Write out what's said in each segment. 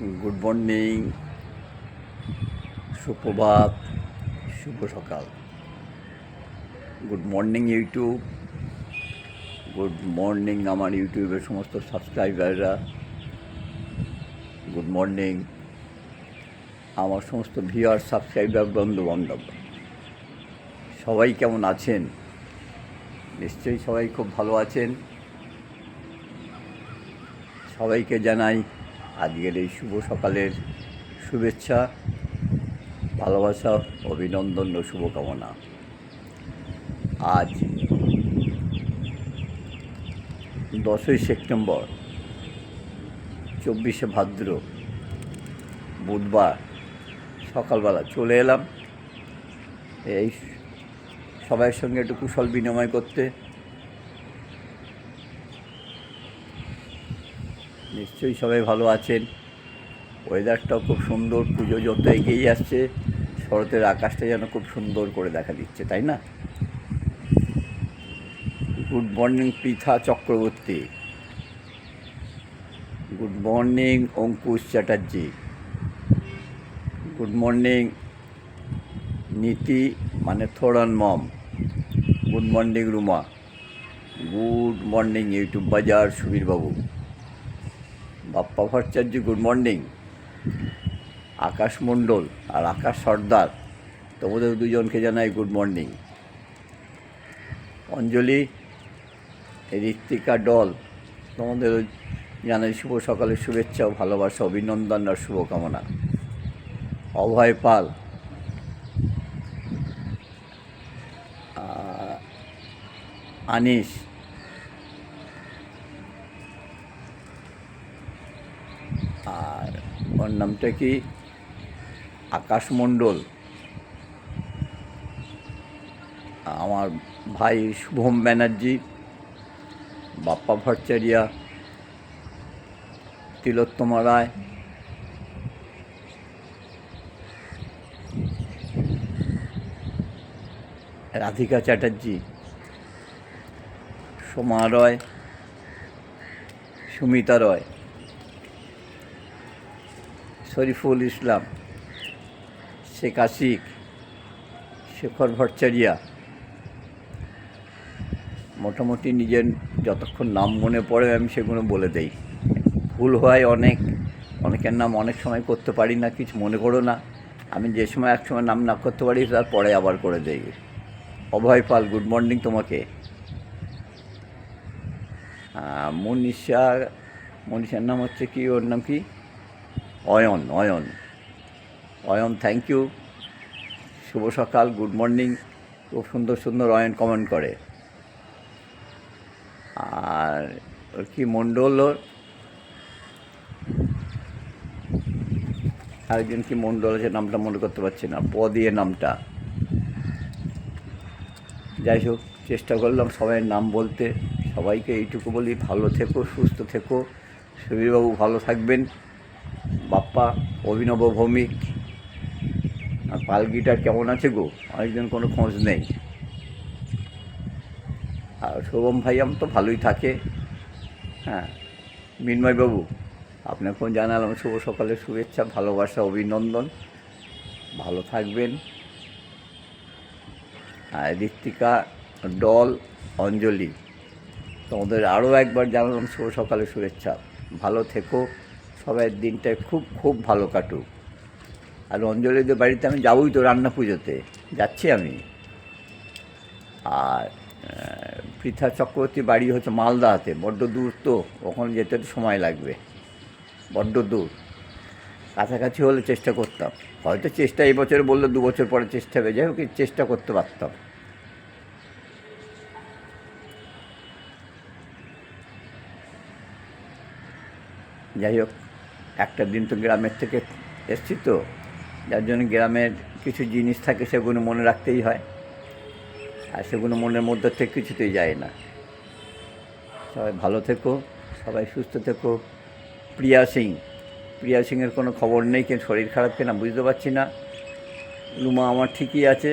Good morning, সুপ্রভাত, শুভ সকাল। Good morning YouTube, good morning আমার ইউটিউবের সমস্ত সাবস্ক্রাইবাররা। গুড মর্নিং আমার সমস্ত ভিউয়ার সাবস্ক্রাইবার বন্ধু বান্ধব সবাই কেমন আছেন? নিশ্চয়ই সবাই খুব ভালো আছেন। সবাইকে জানাই আজকের এই শুভ সকালের শুভেচ্ছা, ভালোবাসা, অভিনন্দন ও শুভকামনা। আজ দশই সেপ্টেম্বর, চব্বিশে ভাদ্র, বুধবার সকালবেলা চলে এলাম। এই সবাইয়ের সঙ্গে একটু কুশল বিনিময় করতে নিশ্চয়ই সবাই ভালো আছেন। ওয়েদারটাও খুব সুন্দর, পুজো যত এগিয়ে আসছে শরতের আকাশটা যেন খুব সুন্দর করে দেখা দিচ্ছে, তাই না? Good morning Pritha Chakraborty. Good morning Ankush Chatterjee. Good morning Niti মানে থোড়ন মম। Good morning Ruma. Good morning YouTube বাজার, সুবীরবাবু। বাপ্পা ভট্টাচার্য গুড মর্নিং আকাশ মণ্ডল আর আকাশ সর্দার, তোমাদের দুজনকে জানাই good morning Anjali, Ritwika doll তোমাদের জানাই শুভ সকালের শুভেচ্ছা ও ভালোবাসা, অভিনন্দন আর শুভকামনা। অভয় পাল আনিস আর ওর নামটা কি? আকাশ মণ্ডল আমার ভাই শুভম ব্যানার্জি, বাপ্পা ভট্টাচারিয়া, তিলোত্তমা রায়। রাধিকা চ্যাটার্জি, সোমা রয়, সুমিতা রয়। শরীফুল ইসলাম, শেখ আশিক, শেখর ভট্টাচারিয়া, মোটামুটি নিজের যতক্ষণ নাম মনে পড়ে আমি সেগুলো বলে দেই। ভুল হয় অনেক, অনেকের নাম অনেক সময় করতে পারি না, কিছু মনে করো না। আমি যে সময় এক সময় নাম না করতে পারি, তার পরে আবার করে দেই। অভয় পাল, গুড মর্নিং তোমাকে। মনীষা মনীষার নাম হচ্ছে কি, ওর নাম কি? অয়ন অয়ন। অয়ন থ্যাংক ইউ শুভ সকাল গুড মর্নিং খুব সুন্দর সুন্দর অয়ন কমেন্ট করে। আর ওর কি মণ্ডল? আরেকজন কি মণ্ডল আছে? নামটা মনে করতে পারছি না। প দিয়ে নামটা। যাই হোক, চেষ্টা করলাম সবাইয়ের নাম বলতে। সবাইকে এইটুকু বলি, ভালো থেকো, সুস্থ থেকো। সুবীরবাবু ভালো থাকবেন। বাপ্পা, অভিনব ভৌমিক। আর পাল গিটার কেমন আছে গো? অনেকদিন কোনো খোঁজ নেই। আর শোভম ভাইয়াম তো ভালোই থাকে। হ্যাঁ মিন্ময়বাবু, আপনাকেও জানালাম শুভ সকালের শুভেচ্ছা, ভালোবাসা, অভিনন্দন। ভালো থাকবেন। আর ঋত্বিকা ডল, অঞ্জলি, তোমাদের আরও একবার জানালাম শুভ সকালের শুভেচ্ছা। ভালো থেকো। সবাই দিনটা খুব খুব ভালো কাটুক। আর অঞ্জলিদের বাড়িতে আমি যাবই তো রান্না পুজোতে, যাচ্ছি আমি। আর পৃথা চক্রবর্তী বাড়ি হচ্ছে মালদাতে, বড্ড দূর তো, ওখানে যেতে তো সময় লাগবে, বড্ড দূর। কাছাকাছি হলে চেষ্টা করতাম। হয়তো চেষ্টা এই বছর বললে দু বছর পরে চেষ্টা হবে, যাই হোক চেষ্টা করতে পারতাম। যাই হোক একটা দিন তো গ্রামের থেকে এসছি তো, যার জন্য গ্রামের কিছু জিনিস থাকে সেগুলো মনে রাখতেই হয়। আর সেগুলো মনের মধ্যে থেকে কিছুতেই যায় না। সবাই ভালো থেকো, সবাই সুস্থ থেকো। প্রিয়া সিং, প্রিয়া সিংয়ের কোনো খবর নেই কেন? শরীর খারাপ কিনা? বুঝতে পারছি না। রুমা আমার ঠিকই আছে।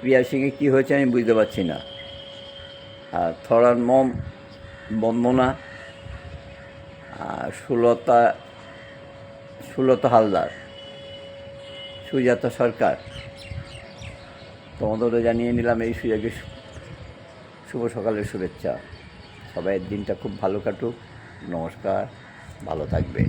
প্রিয়া সিংয়ে কী হয়েছে আমি বুঝতে পারছি না। আর থরার মম বন্দনা, আর সুলতা সুলত হালদার, সুজাতা সরকার। তোমাদেরও জানিয়ে নিলাম এই সুযোগে শুভ সকালের শুভেচ্ছা। সবাই দিনটা খুব ভালো কাটুক। নমস্কার, ভালো থাকবে